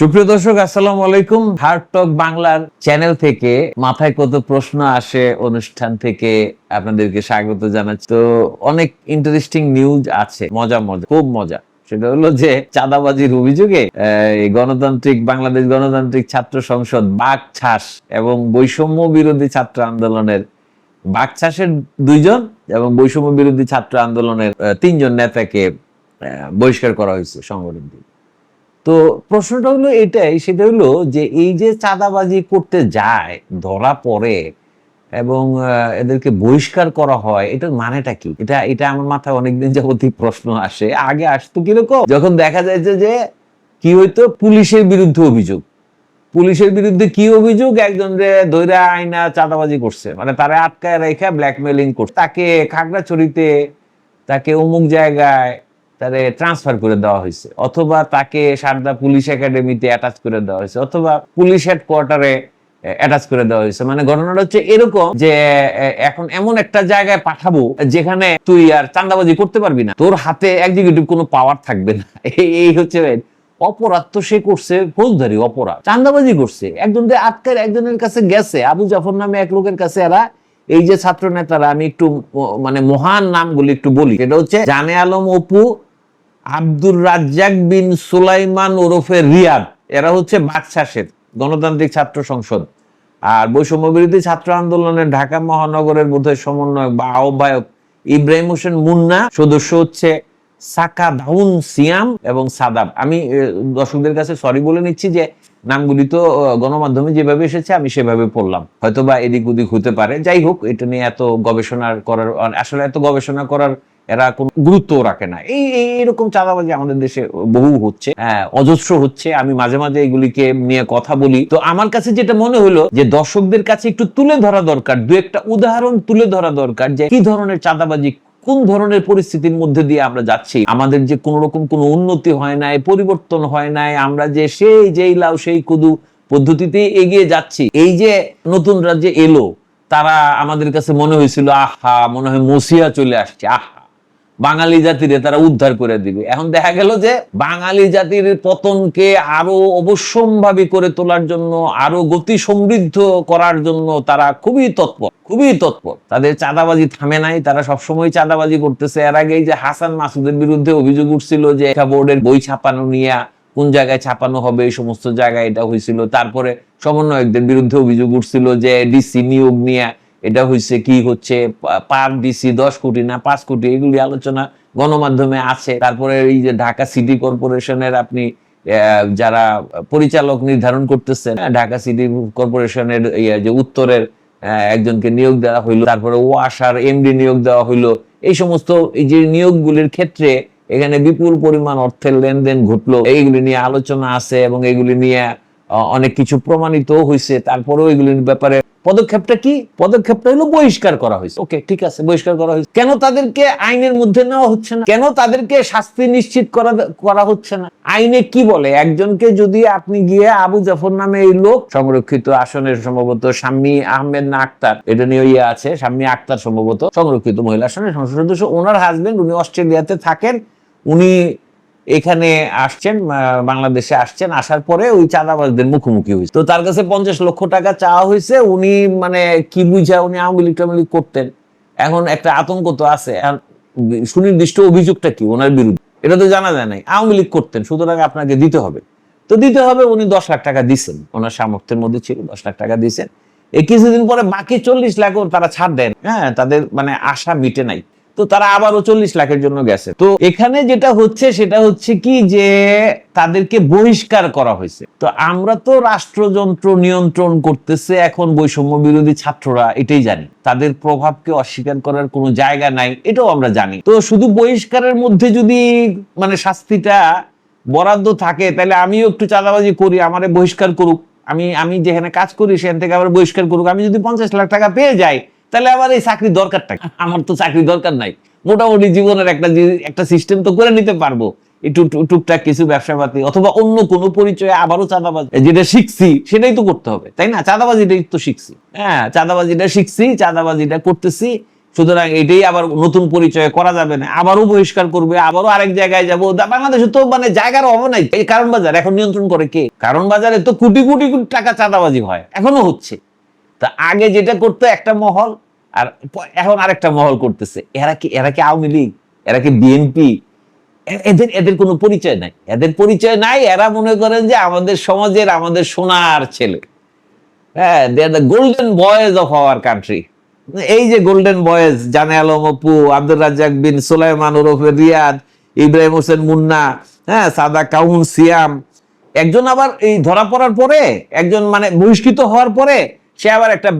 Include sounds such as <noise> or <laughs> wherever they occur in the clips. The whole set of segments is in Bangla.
সুপ্রিয় দর্শক, আসসালামু আলাইকুম। হার্ট টক বাংলার চ্যানেল থেকে মাথায় কত প্রশ্ন আসে অনুষ্ঠান থেকে আপনাদেরকে স্বাগত জানাচ্ছি। তো অনেক ইন্টারেস্টিং নিউজ আছে, মজা মজা, খুব মজা। সেটা হলো যে চাঁদাবাজির অভিযোগে গণতান্ত্রিক, বাংলাদেশ গণতান্ত্রিক ছাত্র সংসদ বাঘ ছাস এবং বৈষম্য বিরোধী ছাত্র আন্দোলনের বাকচাষের দুইজন এবং বৈষম্য বিরোধী ছাত্র আন্দোলনের তিনজন নেতাকে বহিষ্কার করা হয়েছে সংগঠন থেকে তো প্রশ্নটা হলো এটাই, সেটা হলো যে এই যে চাঁদাবাজি করতে যায়, ধরা পড়ে এবং এদেরকে বহিষ্কার করা হয়, এটার মানেটা কি? এটা এটা আমার মাথায় অনেকদিন যাবতীয় প্রশ্ন আসে। আগে আসতো কীরকম? যখন দেখা যাচ্ছে যে কি হইতো? পুলিশের বিরুদ্ধে অভিযোগ। পুলিশের বিরুদ্ধে কি অভিযোগ? একজন যে ধৈরা আইনা চাঁদাবাজি করছে। মানে তারা আটকায় রেখে ব্ল্যাকমেলিং করছে। তাকে খাগড়াছড়িতে, তাকে অমুক জায়গায় তারে ট্রান্সফার করে দেওয়া হয়েছে। অথবা তাকে সারদা পুলিশ একাডেমিতে অ্যাটাচ করে দেওয়া হয়েছে, অথবা পুলিশ হেডকোয়ার্টারে অ্যাটাচ করে দেওয়া হয়েছে। মানে ঘটনাটা হচ্ছে এরকম যে এখন এমন একটা জায়গায় পাঠাবো যেখানে তুই আর চাঁদাবাজি করতে পারবি না। তোর হাতে এক্সিকিউটিভ কোনো পাওয়ার থাকবে না। <laughs> এই- হচ্ছে অপরাধ তো সে করছে, ফৌজদারি অপরাধ। চাঁদাবাজি করছে। একজন আটকের একজনের কাছে গেছে। আবু জাফর নামে এক লোকের কাছে এরা, এই যে ছাত্র নেতারা আমি একটু মানে মহান নামগুলি একটু বলি। এটা হচ্ছে জানে আলম অপু আব্দুর রাজ্জাক বিন সুলাইমান ওরফে রিয়াদ। এরা হচ্ছে বাদশাসের গণতান্ত্রিক ছাত্র সংসদ। আর বৈষম্য বিরোধী ছাত্র আন্দোলনের ঢাকা মহানগরের বোধহয় সমন্বয়ক বা আহ্বায়ক ইব্রাহিম হোসেন মুন্না, সদস্য হচ্ছে সাকা দাউন সিয়াম এবং সাদাব। আমি দর্শকদের কাছে সরি বলে নিচ্ছি যে নামগুলি তো গণমাধ্যমে যেভাবে এসেছে, আমি সেভাবে পড়লাম। হয়তো বা এদিক ওদিক হতে পারে। যাই হোক, এটা নিয়ে এত গবেষণা করার, আসলে এত গবেষণা করার এরা কোনো গুরুত্ব রাখে না। এই এই- এরকম চাঁদাবাজি আমাদের দেশে বহু হচ্ছে। হ্যাঁ, অজস্র হচ্ছে। আমি মাঝে মাঝে এগুলিকে নিয়ে কথা বলি। তো আমার কাছে যেটা মনে হলো যে দর্শকদের কাছে একটু তুলে ধরা দরকার দু একটা উদাহরণ তুলে ধরা দরকার যে কি ধরনের চাঁদাবাজি কোন ধরনের পরিস্থিতির মধ্যে দিয়ে আমরা যাচ্ছি। আমাদের যে কোন রকম কোনো উন্নতি হয় নাই পরিবর্তন হয় নাই আমরা যে সেই যেই লাউ সেই কুদু পদ্ধতিতে এগিয়ে যাচ্ছি। এই যে নতুন রাজ্যে এলো তারা আমাদের কাছে মনে হয়েছিল আহা মনে হয় মসিয়া চলে আসছে। আহা বাঙালি জাতিরে তারা উদ্ধার করে দিবে। এখন দেখা গেল যে বাঙালি জাতির পতনকে আরও অবশ্যম্ভাবী করে তোলার জন্য, আরও গতি সমৃদ্ধ করার জন্য তারা খুবই তৎপর খুবই তৎপর। তাদের চাঁদাবাজি থামে নাই, তারা সবসময় চাঁদাবাজি করতেছে। এর আগে এই যে হাসান মাসুদের বিরুদ্ধে অভিযোগ উঠছিল যে বোর্ডের বই ছাপানো নিয়ে কোন জায়গায় ছাপানো হবে, এই সমস্ত জায়গায় এটা হয়েছিল। তারপরে সমন্বয়কদের বিরুদ্ধে অভিযোগ উঠছিল যে ডিসি নিয়োগ নিয়ে এটা হয়েছে কি হচ্ছে পার ডিসি দশ কোটি না পাঁচ কোটি এগুলি আলোচনা গণমাধ্যমে আছে। তারপরে এই যে ঢাকা সিটি কর্পোরেশনের আপনি যারা পরিচালক নির্ধারণ করতেছেন হ্যাঁ, ঢাকা সিটি কর্পোরেশনের যে উত্তরের একজনকে নিয়োগ দেওয়া হইল তারপরে ওয়াসার এমডি নিয়োগ দেওয়া হইল এই সমস্ত এই যে নিয়োগগুলির ক্ষেত্রে এখানে বিপুল পরিমাণ অর্থের লেনদেন ঘটলো। এইগুলি নিয়ে আলোচনা আছে এবং এগুলি নিয়ে অনেক কিছু প্রমাণিত হয়েছে তারপরেও এগুলির ব্যাপারে পদক্ষেপটা কি? পদক্ষেপটা হলো বহিষ্কার করা হয়েছে। ওকে ঠিক আছে বহিষ্কার করা হয়েছে। কেন তাদেরকে আইনের মধ্যে নেওয়া হচ্ছে না? কেন তাদেরকে শাস্তি নিশ্চিত করা করা হচ্ছে না? আইনে কি বলে? একজনকে যদি আপনি গিয়ে আবু জাফর নামে এই লোক সংরক্ষিত আসনের সম্ভবত শাম্মী আহমেদ না আক্তার এটা নিয়ে ইয়ে আছে শাম্মী আক্তার সম্ভবত সংরক্ষিত মহিলা আসনের সংসদ সদস্য ওনার হাজবেন্ড উনি অস্ট্রেলিয়াতে থাকেন উনি এখানে আসছেন বাংলাদেশে আসছেন, আসার পরে ওই চাঁদাবাজদের মুখোমুখি হয়েছে। তো তার কাছে পঞ্চাশ লক্ষ টাকা চাওয়া হয়েছে, উনি মানে কি বুঝা উনি আওয়ামী লীগ লীগ করতেন? এখন একটা আতঙ্ক তো আছে। সুনির্দিষ্ট অভিযোগটা কি ওনার বিরুদ্ধে? এটা তো জানা যায় নাই। আওয়ামী লীগ করতেন, সুতরাং আপনাকে দিতে হবে। তো দিতে হবে, উনি দশ লাখ টাকা দিচ্ছেন ওনার সামর্থ্যের মধ্যে ছিল, দশ লাখ টাকা দিয়েছেন এই কিছুদিন পরে বাকি চল্লিশ লাখও তারা ছাড় দেন। হ্যাঁ তাদের মানে আশা মিটে নাই। তো তারা আবারও চল্লিশ লাখের জন্য গেছে। তো এখানে যেটা হচ্ছে, সেটা হচ্ছে কি যে তাদেরকে বহিষ্কার করা হয়েছে। তো আমরা তো রাষ্ট্রযন্ত্র নিয়ন্ত্রণ করতেছে, এখন বৈষম্য বিরোধী ছাত্ররা এটাই জানি। তাদের প্রভাবকে অস্বীকার করার কোনো জায়গা নাই, এটাও আমরা জানি। তো শুধু বহিষ্কারের মধ্যে যদি মানে শাস্তিটা বরাদ্দ থাকে, তাহলে আমিও একটু চাঁদাবাজি করি, আমারে বহিষ্কার করুক। আমি আমি যেখানে কাজ করি, সেখান থেকে আবার বহিষ্কার করুক। আমি যদি পঞ্চাশ লাখ টাকা পেয়ে যাই তাহলে আবার এই চাকরির দরকারটা আমার তো চাকরি দরকার নাই। মোটামুটি জীবনের একটা একটা সিস্টেম তো করে নিতে পারব। একটু টুকটাক কিছু ব্যবসা পাতি অথবা অন্য কোনো পরিচয়ে আবারও চাঁদাবাজি যেটা শিখছি, সেটাই তো করতে হবে, তাই না? চাঁদাবাজিটাই তো শিখছি। হ্যাঁ চাঁদাবাজিটা শিখছি, চাঁদাবাজিটা করতেছি। সুতরাং এটাই আবার নতুন পরিচয় করা যাবে না। আবারও বহিষ্কার করবে, আবারও আরেক জায়গায় যাব। বাংলাদেশে তো মানে জায়গার অভাব নাই। এই কারণ বাজার এখন নিয়ন্ত্রণ করে কে? কারণ বাজারে তো কোটি কোটি কোটি টাকা চাঁদাবাজি হয়। এখনও হচ্ছে। তা আগে যেটা করতো একটা মহল, আর এখন আরেকটা মহল করতেছে। এরা কি এরা কি আওয়ামী লীগ? এরা কি বিএনপি এদের এদের কোনো পরিচয় নাই। এদের পরিচয় নাই, এরা মনে করেন যে আমাদের সমাজের আমাদের সোনার ছেলে। হ্যাঁ they are the golden boys of our country এই যে গোল্ডেন বয়েজ জানে আলম অপু আব্দুল রাজ্জাক বিন সুলাইমান ওরফে রিয়াদ, ইব্রাহিম হোসেন মুন্না হ্যাঁ সাদা কাউন সিয়াম। একজন আবার এই ধরা পড়ার পরে, একজন মানে বহিষ্কৃত হওয়ার পরে সে আবার একটা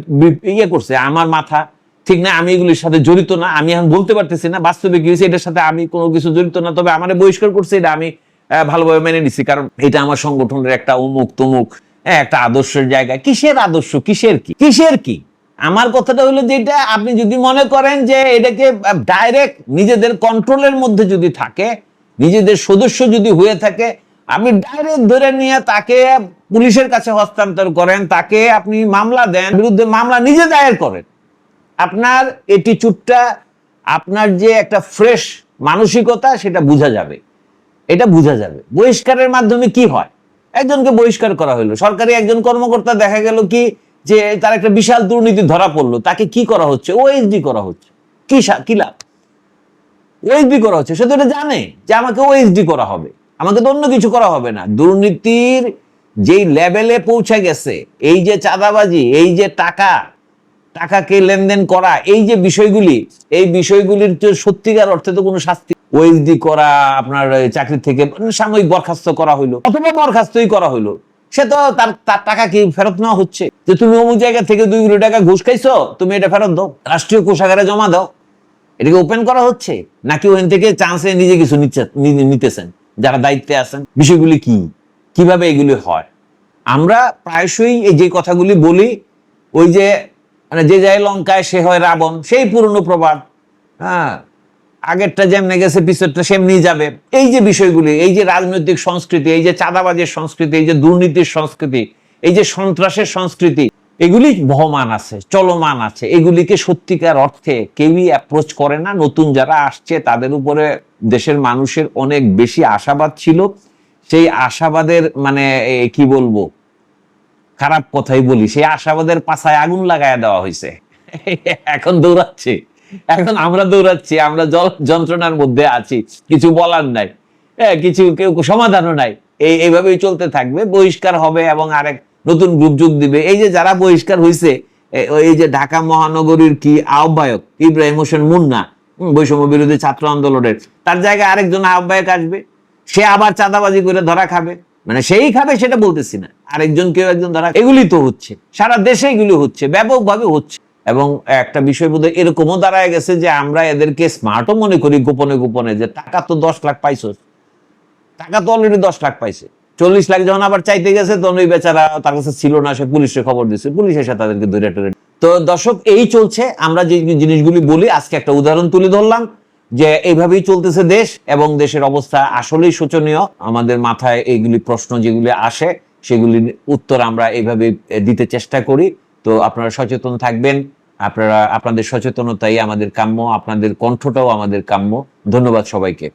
ইয়ে করছে আমার মাথা ঠিক না আমি এগুলির সাথে জড়িত না আমি এখন বলতে পারতেছি না বাস্তবে কি হয়েছে এটার সাথে আমি কোনো কিছু জড়িত না তবে আমার বহিষ্কার করছে এটা আমি ভালোভাবে মেনে নিছি কারণ এটা আমার সংগঠনের একটা অমুক তমুক হ্যাঁ, একটা আদর্শের জায়গা। কিসের আদর্শ? কিসের কি? কিসের কি? আমার কথাটা হলো যেটা আপনি যদি মনে করেন যে এটাকে ডাইরেক্ট নিজেদের কন্ট্রোলের মধ্যে যদি থাকে নিজেদের সদস্য যদি হয়ে থাকে আপনি ডাইরেক্ট ধরে নিয়ে তাকে পুলিশের কাছে হস্তান্তর করেন, তাকে আপনি মামলা দেন, বিরুদ্ধে মামলা নিজে দায়ের করেন। আপনার এটিচুডটা আপনার যে একটা ফ্রেশ মানসিকতা, সেটা বোঝা যাবে। এটা বোঝা যাবে। বহিষ্কারের মাধ্যমে কি হয়? একজনকে বহিষ্কার করা হলো। সরকারি একজন কর্মকর্তা দেখা গেল কি, যে তার একটা বিশাল দুর্নীতি ধরা পড়ল। তাকে কি করা হচ্ছে? ওএসডি করা হচ্ছে। কি কি লাভ? ওএসডি করা হচ্ছে। সে তো এটা জানে যে আমাকে ওএসডি করা হবে। আমাকে তো অন্য কিছু করা হবে না। দুর্নীতির যেই লেভেলে পৌঁছে গেছে, এই যে চাঁদাবাজি, এই যে টাকা, টাকাকে লেনদেন করা, এই যে বিষয়গুলি, এই বিষয়গুলির তো সত্যিকার অর্থে তো কোনো শাস্তি ওএসডি করা, আপনার চাকরি থেকে সাময়িক বরখাস্ত করা হইল, অথবা বরখাস্তই করা হইল। সে তো তার তার টাকা কি ফেরত নেওয়া হচ্ছে? যে তুমি অমুক জায়গা থেকে দুই কোটি টাকা ঘুষ খাইছো, তুমি এটা ফেরত দাও, রাষ্ট্রীয় কোষাগারে জমা দাও। এটাকে ওপেন করা হচ্ছে? নাকি ওখান থেকে চান্সে নিজে কিছু নিতেছেন? যারা দায়িত্বে আছেন, বিষয়গুলি কি? কীভাবে এগুলি হয়? আমরা প্রায়শই এই যে কথাগুলি বলি, ওই যে মানে যে যায় লঙ্কায় সে হয় রাবণ, সেই পুরনো প্রবাদ হ্যাঁ আগেরটা যেমনি গেছে, পিছরটা সেমনি যাবে। এই যে বিষয়গুলি, এই যে রাজনৈতিক সংস্কৃতি, এই যে চাঁদাবাজের সংস্কৃতি, এই যে দুর্নীতির সংস্কৃতি, এই যে সন্ত্রাসের সংস্কৃতি, এগুলি বহমান আছে, চলমান আছে। এগুলিকে সত্যিকার অর্থে কেউই অ্যাপ্রোচ করে না। নতুন যারা আসছে, তাদের উপরে দেশের মানুষের অনেক বেশি আশাবাদ ছিল। সেই আশাবাদের মানে কি বলব? খারাপ কথাই বলি, সেই আশাবাদের পাছায় আগুন লাগায় দেওয়া হয়েছে <laughs> এখন দৌড়াচ্ছি। এখন আমরা দৌড়াচ্ছি, আমরা যন্ত্রণার মধ্যে আছি। কিছু বলার নাই। কিছু কেউ সমাধানও নাই। এই, এইভাবেই চলতে থাকবে। বহিষ্কার হবে এবং আরেক নতুন গ্রুপ যোগ দিবে। এই যে যারা বহিষ্কার হয়েছে এই যে ঢাকা মহানগরীর কি আহ্বায়ক? ইব্রাহিম হোসেন মুন্না বৈষম্য বিরোধী ছাত্র আন্দোলনের। তার জায়গায় আরেকজন আহ্বায়ক আসবে। সে আবার চাঁদাবাজি করে ধরা খাবে। মানে সেই খাবে সেটা বলতেছি না। আরেকজন কেউ একজন ধরা এগুলি তো হচ্ছে। সারা দেশে এগুলি হচ্ছে, ব্যাপকভাবে হচ্ছে। এবং একটা বিষয় বোধহয় এরকমও দাঁড়ায় গেছে যে আমরা এদেরকে স্মার্টও মনে করি গোপনে গোপনে যে টাকা তো দশ লাখ পাইছো। টাকা তো অলরেডি দশ লাখ পাইছে। চল্লিশ লাখ যখন আবার চাইতে গেছে, তখন ওই বেচারা তার কাছে ছিল না, সে পুলিশে খবর দিচ্ছে পুলিশ এসে তাদেরকে ধরে টরে তো দর্শক, এই চলছে। আমরা যে জিনিসগুলি বলি, আজকে একটা উদাহরণ তুলে ধরলাম। যে এইভাবেই চলতেছে দেশ এবং দেশের অবস্থা আসলেই শোচনীয়। আমাদের মাথায় এইগুলি প্রশ্ন যেগুলি আসে, সেগুলির উত্তর আমরা এইভাবে দিতে চেষ্টা করি। তো আপনারা সচেতন থাকবেন। আপনারা, আপনাদের সচেতনতাই আমাদের কাম্য, আপনাদের কণ্ঠটাও আমাদের কাম্য। ধন্যবাদ সবাইকে।